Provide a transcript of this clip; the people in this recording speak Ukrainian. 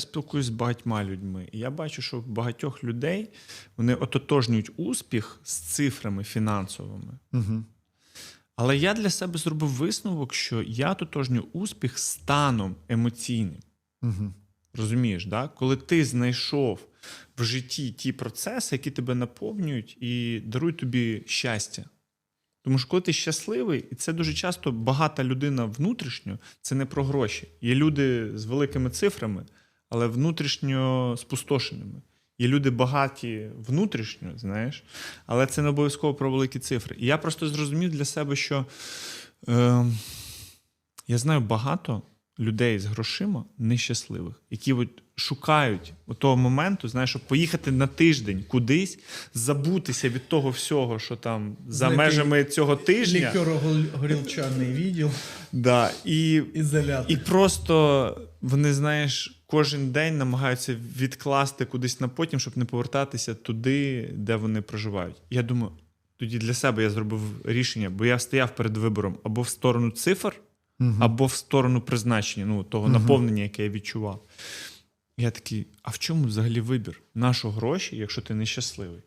спілкуюсь з багатьма людьми, і я бачу, що багатьох людей вони ототожнюють успіх з цифрами фінансовими. Угу. Але я для себе зробив висновок, що я тотожнюю успіх станом емоційним. Угу. Розумієш, да? коли ти знайшов в житті ті процеси, які тебе наповнюють і дарують тобі щастя. Тому що коли ти щасливий, і це дуже часто багата людина внутрішньо, це не про гроші. Є люди з великими цифрами, але внутрішньо спустошеними. Є люди багаті внутрішньо, знаєш, але це не обов'язково про великі цифри. І я просто зрозумів для себе, що е, я знаю багато людей з грошима нещасливих, які от шукають того моменту, знаєш, щоб поїхати на тиждень кудись, забутися від того всього, що там за Знайти межами цього тижня. Лікеро-горілчаний відділ, Да, і, ізолятор. і просто вони, знаєш, кожен день намагаються відкласти кудись на потім, щоб не повертатися туди, де вони проживають. Я думаю, тоді для себе я зробив рішення, бо я стояв перед вибором або в сторону цифр, Угу. або в сторону призначення, ну, того Мгм. наповнення, яке я відчував. Я такий: а в чому взагалі вибір? Нащо гроші, якщо ти нещасливий?